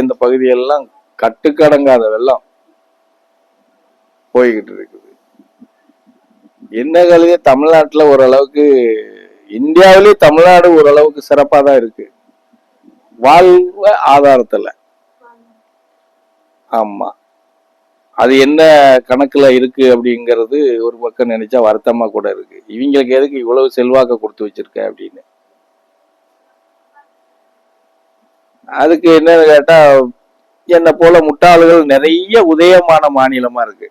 இந்த பகுதியெல்லாம் கட்டுக்கடங்காத வெள்ளம் போய்கிட்டு இருக்குது. என்ன கழுதே தமிழ்நாட்டுல ஓரளவுக்கு இந்தியாவிலேயே தமிழ்நாடு ஓரளவுக்கு சிறப்பாக தான் இருக்கு. வாழ்வ ஆதாரத்துல. ஆமா. அது என்ன கணக்குல இருக்கு அப்படிங்கிறது ஒரு பக்கம் நினைச்சா வருத்தமா கூட இருக்கு. இவங்களுக்கு எதுக்கு இவ்வளவு செல்வாக்க கொடுத்து வச்சிருக்க அப்படின்னு. அதுக்கு என்னன்னு கேட்டா என்னை போல முட்டாள்கள் நிறைய உதயமான மாநிலமா இருக்கு.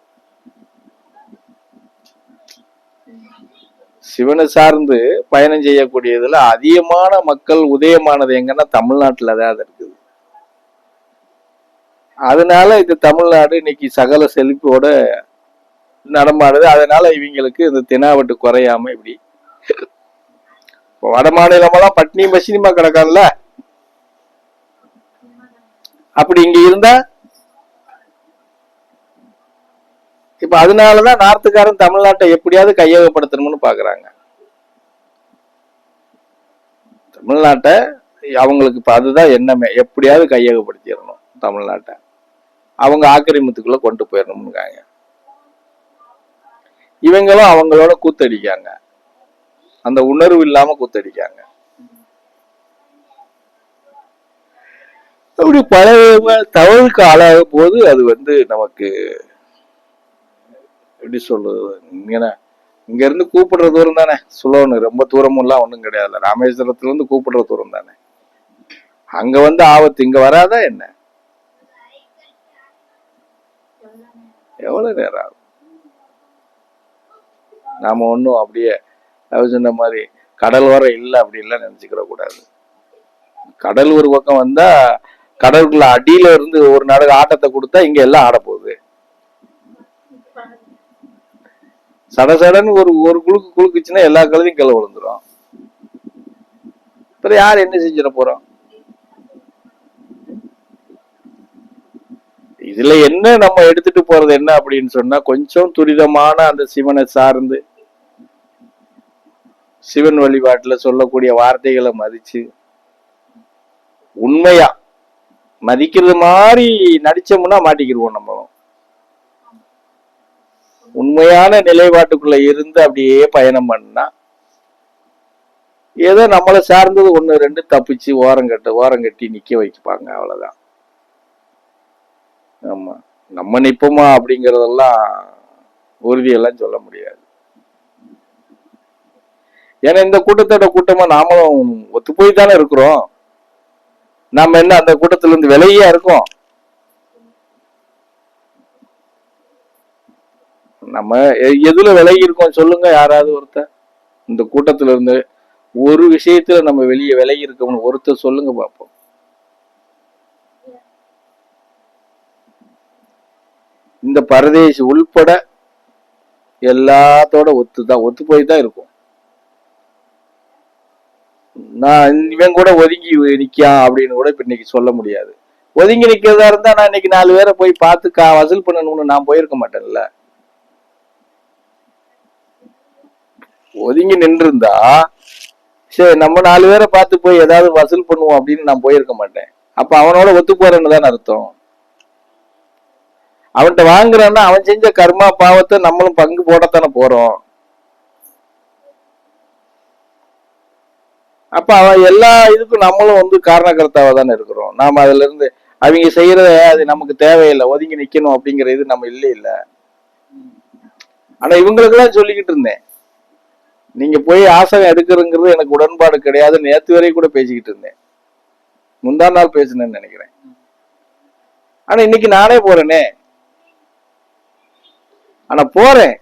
சிவனை சார்ந்து பயணம் செய்யக்கூடியதுல அதிகமான மக்கள் உதயமானது எங்கன்னா தமிழ்நாட்டுல தான் அது இருக்குது. அதனால இது தமிழ்நாடு இன்னைக்கு சகல செழிப்போட நடமாடுது. அதனால இவங்களுக்கு இந்த தினாவட்டு குறையாம இப்படி இப்போ வட மாநிலமெல்லாம் பட்னி மசினிமா கிடக்கான்ல அப்படி இங்க இருந்தா இப்ப அதனாலதான் நார்த்துக்காரன் தமிழ்நாட்டை எப்படியாவது கையகப்படுத்தணும்னு பாக்குறாங்க. தமிழ்நாட்டை அவங்களுக்கு இப்ப அதுதான் எண்ணமே. எப்படியாவது கையகப்படுத்திடணும் தமிழ்நாட்டை. அவங்க ஆக்கிரமித்துக்குள்ள கொண்டு போயிடணும்னுக்காங்க இவங்களும் அவங்களோட கூத்தடிக்காங்க அந்த உணர்வு இல்லாம கூத்தடிக்காங்க அப்படி பல தவறுக்கு ஆளாகும் போது அது வந்து நமக்கு எப்படி சொல்றது? இங்க இங்க இருந்து கூப்பிடுற தூரம் தானே. சுலோனு ரொம்ப தூரமும் எல்லாம் ஒன்றும் கிடையாதுல்ல. ராமேஸ்வரத்துல இருந்து கூப்பிடுற தூரம் தானே. அங்க வந்து ஆபத்து இங்க வராதா என்ன? எவ்வளவு நேரம் ஆகும்? நாம ஒன்றும் அப்படியே அவர் சொன்ன மாதிரி கடல் வர இல்லை அப்படின்லாம் நினைச்சுக்கிற கூடாது கடல் ஒரு பக்கம் வந்தா கடலுக்குள்ள அடியில இருந்து ஒரு நாடக ஆட்டத்தை கொடுத்தா இங்க எல்லாம் ஆட போகுது. சட சடன்னு ஒரு ஒரு குழுக்கு குழுக்குச்சுன்னா எல்லா கழுதையும் கிளை விழுந்துரும். அப்புறம் யார் என்ன செஞ்சிட போறோம் இதுல என்ன நம்ம எடுத்துட்டு போறது என்ன அப்படின்னு சொன்னா கொஞ்சம் துரிதமான அந்த சிவனை சார்ந்து சிவன் வழிபாட்டுல சொல்லக்கூடிய வார்த்தைகளை மதிச்சு உண்மையா மதிக்கிறது மாதிரி நடிச்சோம்னா மாட்டிக்கிடுவோம் நம்மளும். உண்மையான நிலைப்பாட்டுக்குள்ள இருந்து அப்படியே பயணம் பண்ணா ஏதோ நம்மளை சார்ந்தது ஒன்று ரெண்டு தப்பிச்சு ஓரம் கட்டு ஓரம் கட்டி வைப்பாங்க அவ்வளோதான் ஆமாம் நம்ம நிற்போமா அப்படிங்கிறதெல்லாம் உறுதியெல்லாம் சொல்ல முடியாது. ஏன்னா இந்த கூட்டத்தோட கூட்டமாக நாமளும் ஒத்து போய் தானே இருக்கிறோம். நம்ம என்ன அந்த கூட்டத்துல இருந்து விலையா இருக்கோம்? நம்ம எ- எதுல விலகி இருக்கோம் சொல்லுங்க யாராவது ஒருத்தர். இந்த கூட்டத்துல இருந்து ஒரு விஷயத்துல நம்ம வெளியே விலகி இருக்கோம்னு ஒருத்தர் சொல்லுங்க பாப்போம். இந்த பரதேசி உள்பட எல்லாத்தோட ஒத்து தான் ஒத்து போய் தான் இருக்கும். நான் இவன் கூட ஒதுங்கி நிற்கான் அப்படின்னு கூட இப்ப இன்னைக்கு சொல்ல முடியாது. ஒதுங்கி நிற்கிறதா இருந்தா நான் இன்னைக்கு நாலு பேரை போய் பார்த்து கா வசூல் பண்ணணும்னு நான் போயிருக்க மாட்டேன்ல. ஒதுங்கி நின்றுருந்தா சரி நம்ம நாலு பேரை பார்த்து போய் ஏதாவது வசூல் பண்ணுவோம் அப்படின்னு நான் போயிருக்க மாட்டேன். அப்ப அவனோட ஒத்து போறேன்னு தான் அர்த்தம். அவன்கிட்ட வாங்குறான்னா அவன் செஞ்ச கர்மா பாவத்தை நம்மளும் பங்கு போடத்தானே போறோம். அப்ப அவன் எல்லா இதுக்கும் நம்மளும் வந்து காரணக்கர்த்தாவா தானே இருக்கிறோம். நாம அதுல இருந்து அவங்க செய்யறத அது நமக்கு தேவையில்லை. ஒதுங்கி நிக்கணும் அப்படிங்கிற இது நம்ம இல்லை இல்ல. ஆனா இவங்களுக்கெல்லாம் சொல்லிக்கிட்டு இருந்தேன். நீங்க போய் ஆசகம் எடுக்கிறங்கிறது எனக்கு உடன்பாடு கிடையாது. நேத்து வரையும் கூட பேசிக்கிட்டு இருந்தேன். முந்தா நாள் பேசினேன்னு நினைக்கிறேன். ஆனா இன்னைக்கு நானே போறேனே. ஆனா போறேன்.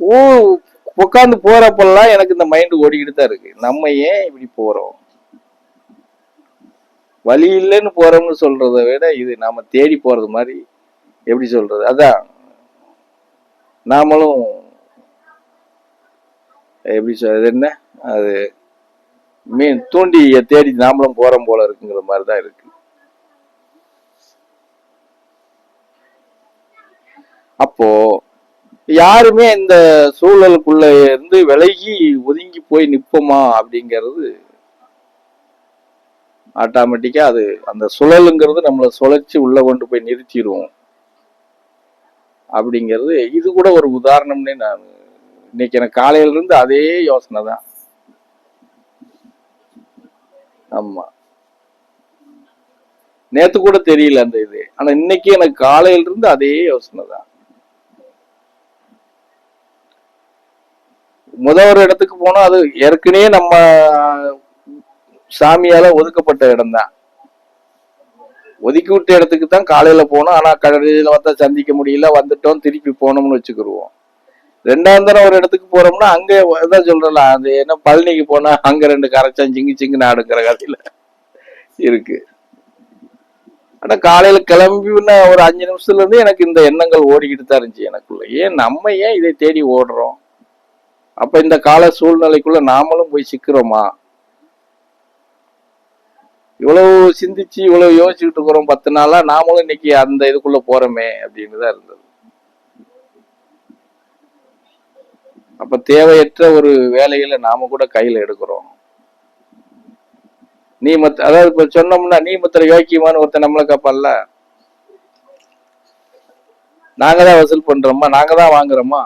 ஓ உட்காந்து போறப்பெல்லாம் எனக்கு இந்த மைண்ட் ஓடிக்கிட்டு தான் இருக்கு. நம்ம ஏன் இப்படி போறோம்? வழி இல்லைன்னு போறோம்னு சொல்றதை விட இது நாம தேடி போறது மாதிரி எப்படி சொல்றது? அதான். நாமளும் எப்படி சொல்றது என்ன? அது மீன் தூண்டியை தேடி நாமளும் போறோம் போல இருக்குங்கிற மாதிரி தான் இருக்கு. அப்போ யாருமே இந்த சூழலுக்குள்ள இருந்து விலகி ஒதுங்கி போய் நிற்போமா அப்படிங்கிறது ஆட்டோமேட்டிக்காக அது அந்த சுழலுங்கிறது நம்மளை சுழற்சி உள்ளே கொண்டு போய் நிறுத்திடுவோம். அப்படிங்கிறது இது கூட ஒரு உதாரணம்னே நான் இன்னைக்கு எனக்கு காலையிலிருந்து அதே யோசனை தான். ஆமாம் நேற்று கூட தெரியல அந்த இது. ஆனால் இன்னைக்கு எனக்கு காலையிலிருந்து அதே யோசனை தான். முத ஒரு இடத்துக்கு போனோம் அது ஏற்கனவே நம்ம சாமியால ஒதுக்கப்பட்ட இடம்தான். ஒதுக்கி விட்ட இடத்துக்கு தான் காலையில போனோம். ஆனா கடையில வந்தா சந்திக்க முடியல. வந்துட்டோம். திருப்பி போனோம்னு வச்சுக்கிருவோம். ரெண்டாம் தரம் ஒரு இடத்துக்கு போறோம்னா அங்க தான் சொல்றல அது என்ன பழனிக்கு போனா அங்க ரெண்டு கரைச்சான் சிங்கு சிங்கு நாடுங்கிற கதையில இருக்கு. ஆனா காலையில கிளம்பின ஒரு அஞ்சு நிமிஷத்துல இருந்து எனக்கு இந்த எண்ணங்கள் ஓடிக்கிட்டு தான் இருந்துச்சு எனக்குள்ள. ஏன் நம்ம ஏன் இதை தேடி ஓடுறோம்? அப்ப இந்த கால சூழ்நிலைக்குள்ள நாமளும் போய் சிக்கிறோமா? இவ்வளவு சிந்திச்சு இவ்வளவு யோசிச்சுட்டு இருக்கிறோம் பத்து நாளா நாமளும் இன்னைக்கு அந்த இதுக்குள்ள போறோமே அப்படின்னு தான் இருந்தது. அப்ப தேவையற்ற ஒரு வேலைகளை நாம கூட கையில எடுக்கிறோம். நீ மத்த அதாவது இப்ப சொன்னோம்னா நீ மத்திர யோக்கியமான ஒருத்தன் நம்மளை கேட்பான்ல நாங்க தான் வசூல் பண்றோமா? நாங்க தான் வாங்குறோமா?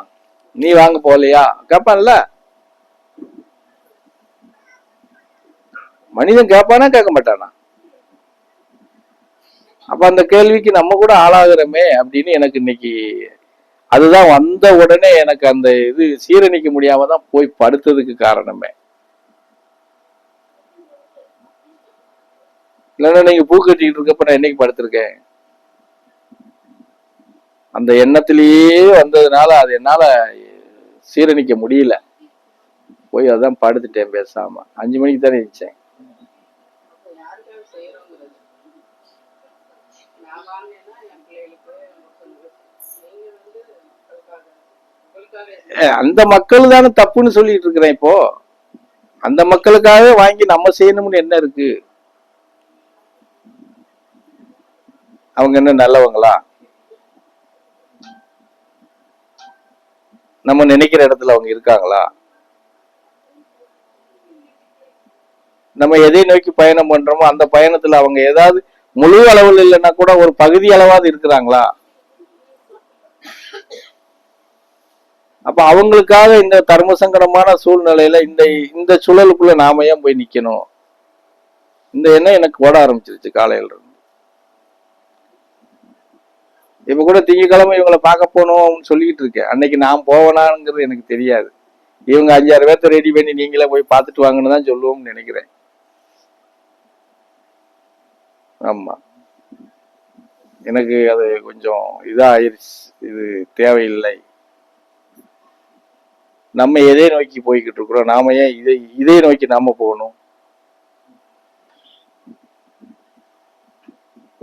நீ வாங்க போகலையா? கேட்பான்ல மனிதன் கேட்பானா கேட்க மாட்டானா அப்ப அந்த கேள்விக்கு நம்ம கூட ஆளாகிறோமே அப்படின்னு எனக்கு இன்னைக்கு அதுதான் வந்த உடனே எனக்கு அந்த இது சீரணிக்க முடியாம தான் போய் படுத்ததுக்கு காரணமே. இல்லைன்னா நீங்க பூ கட்டிக்கிட்டு இருக்கப்ப நான் என்னைக்கு படுத்திருக்கேன்? அந்த எண்ணத்திலேயே வந்ததுனால அது என்னால சீரணிக்க முடியல. போய் அதான் படுத்துட்டேன் பேசாம. அஞ்சு மணிக்கு தானே இருந்துச்சேன் அந்த மக்கள் தானே தப்புன்னு சொல்லிட்டு இருக்கிறேன் இப்போ. அந்த மக்களுக்காக வாங்கி நம்ம செய்யணும்னு என்ன இருக்கு? அவங்க என்ன நல்லவங்களா? நம்ம நினைக்கிற இடத்துல அவங்க இருக்காங்களா? நம்ம எதை நோக்கி பயணம் பண்றோமோ அந்த பயணத்துல அவங்க ஏதாவது முழு அளவில் இல்லைன்னா கூட ஒரு பகுதி அளவாவது இருக்கிறாங்களா? அப்ப அவங்களுக்காக இந்த தர்ம சங்கடமான சூழ்நிலையில இந்த இந்த சுழலுக்குள்ள நாம ஏன் போய் நிக்கணும்? இந்த எண்ணம் எனக்கு ஓட ஆரம்பிச்சிருச்சு காலையில இருந்து. இப்போ கூட திங்கக்கிழமை இவங்களை பார்க்க போகணும்னு சொல்லிக்கிட்டு இருக்கேன். அன்னைக்கு நான் போவேனாங்கிறது எனக்கு தெரியாது. இவங்க அஞ்சாறு பேர்த்த ரெடி பண்ணி நீங்களே போய் பார்த்துட்டு வாங்கன்னு தான் சொல்லுவோம்னு நினைக்கிறேன். ஆமாம் எனக்கு அது கொஞ்சம் இதாக ஆயிடுச்சு இது தேவையில்லை. நம்ம எதை நோக்கி போய்கிட்டு இருக்கிறோம்? நாம ஏன் இதை இதை நோக்கி நாம போகணும்?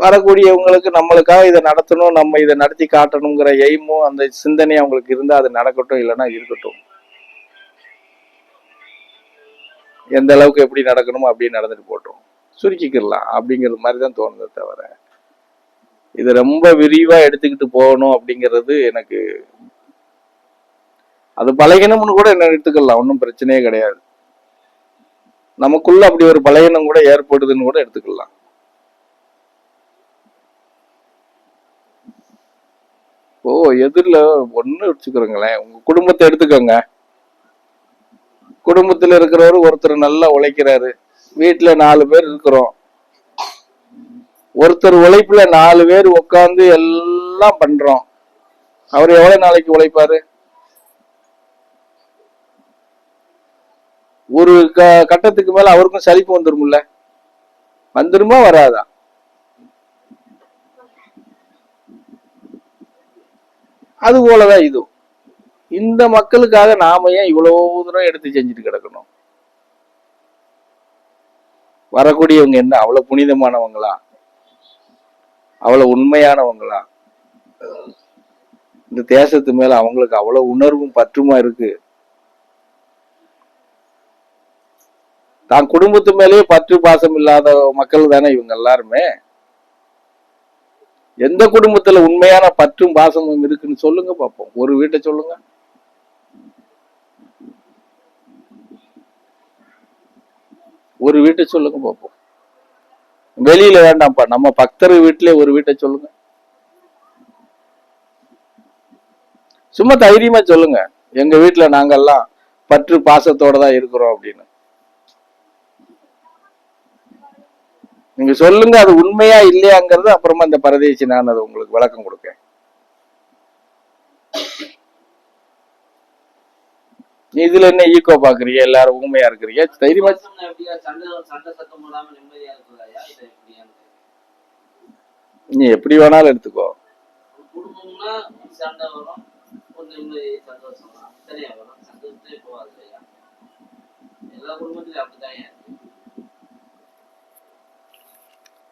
வரக்கூடியவங்களுக்கு நம்மளுக்காக இதை நடத்தணும் நம்ம இதை நடத்தி காட்டணுங்கிற எய்மும் அந்த சிந்தனை அவங்களுக்கு இருந்தால் அது நடக்கட்டும் இல்லைன்னா இருக்கட்டும். எந்த அளவுக்கு எப்படி நடக்கணுமோ அப்படியே நடந்துட்டு போட்டோம் சுருக்கிக்கிடலாம் அப்படிங்கிறது மாதிரி தான் தோணுதே தவிர. இது ரொம்ப விரிவாக எடுத்துக்கிட்டு போகணும் அப்படிங்கிறது எனக்கு அது பழகினம்னு கூட என்ன எடுத்துக்கலாம் ஒன்றும் பிரச்சனையே கிடையாது. நமக்குள்ள அப்படி ஒரு பலகீனம் கூட ஏற்படுதுன்னு கூட எடுத்துக்கலாம். எதிரில் ஒன்று வச்சுக்கிறோங்களேன் உங்க குடும்பத்தை எடுத்துக்கோங்க. குடும்பத்துல இருக்கிறவர் ஒருத்தர் நல்லா உழைக்கிறாரு. வீட்டுல நாலு பேர் இருக்கிறோம். ஒருத்தர் உழைப்புல நாலு பேர் உட்காந்து எல்லாம் பண்றோம். அவர் எவ்வளவு நாளைக்கு உழைப்பாரு? ஒரு க கட்டத்துக்கு மேல அவருக்கும் சலிப்பு வந்துரும்ல? வந்துருமா வராதா? அது போலதான் இது. இந்த மக்களுக்காக நாம ஏன் இவ்வளவு தூரம் எடுத்து செஞ்சுட்டு கிடக்கணும்? வரக்கூடியவங்க என்ன? அவ்வளவு புனிதமானவங்களா? அவ்வளவு உண்மையானவங்களா? இந்த தேசத்து மேல அவங்களுக்கு அவ்வளவு உணர்வும் பற்றுமா இருக்கு? தான் குடும்பத்து மேலேயே பற்று பாசம் இல்லாத மக்கள் தானே இவங்க எல்லாருமே? எந்த குடும்பத்துல உண்மையான பற்றும் பாசமும் இருக்குன்னு சொல்லுங்க பார்ப்போம் ஒரு வீட்டை சொல்லுங்க. ஒரு வீட்டை சொல்லுங்க பார்ப்போம் வெளியில வேண்டாம்ப்பா நம்ம பக்தர் வீட்டிலே ஒரு வீட்டை சொல்லுங்க. சும்மா தைரியமா சொல்லுங்க. எங்க வீட்டுல நாங்கெல்லாம் பற்று பாசத்தோட தான் இருக்கிறோம் அப்படின்னு. நீங்க சொல்லுங்க அது உண்மையா இல்லையாங்கிறது அப்புறமா இந்த பரதேசி நான் அது உங்களுக்கு விளக்கம் கொடுக்கேன் இதுல என்ன ஈகோ பாக்குறீங்க எல்லாரும் உண்மையா இருக்கிறீங்க. தைரியமா மாசம்னா எப்படியா சண்டை சண்டை எல்லா குடும்பத்திலயும் நிம்மதியா இருக்கிறாயா இதை எப்படியான்னு நீ எப்படி வேணாலும் எடுத்துக்கோ குடும்பம்னா சண்டை வரும் ஒரு நிம்மதி சந்தோஷம் வரும் சரியா வரும் சந்தோஷத்தே போகாது இல்லையா எல்லா குடும்பத்திலும் அப்படித்தான் இருக்கு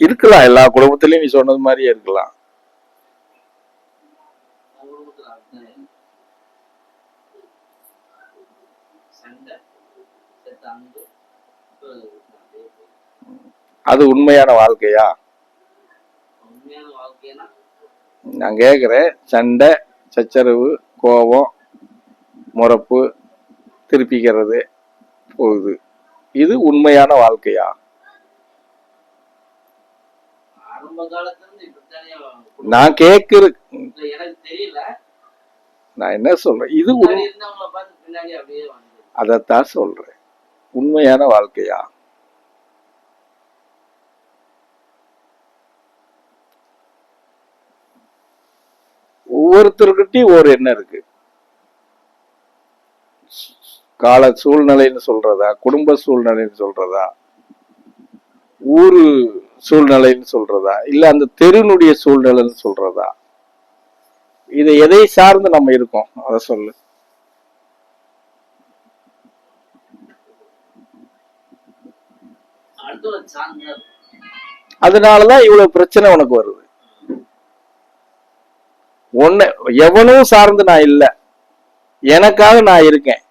இருக்கலாம் எல்லா குடும்பத்திலயும் நீ சொன்னது மாதிரியே இருக்கலாம். அது உண்மையான வாழ்க்கையா? நான் கேக்குறேன். சண்டை சச்சரவு கோபம் முறப்பு திருப்பிக்கிறது போகுது. இது உண்மையான வாழ்க்கையா? நான் கேக்குற நான் என்ன சொல்றேன்? இது அதைத்தான் சொல்றேன். உண்மையான வாழ்க்கையா? ஒவ்வொருத்தருக்கிட்டையும் ஒரு எண்ணம் இருக்கு. கால சூழ்நிலைன்னு சொல்றதா? குடும்ப சூழ்நிலைன்னு சொல்றதா? ஊரு சூழ்நிலைன்னு சொல்றதா? இல்ல அந்த தெருனுடைய சூழ்நிலைன்னு சொல்றதா? இது எதை சார்ந்து நம்ம இருக்கோம்? அத சொல்லு. அதனாலதான் இவ்வளவு பிரச்சனை உனக்கு வருது. ஒண்ணு எவனும் சார்ந்து நான் இல்ல. எனக்காக நான் இருக்கேன்.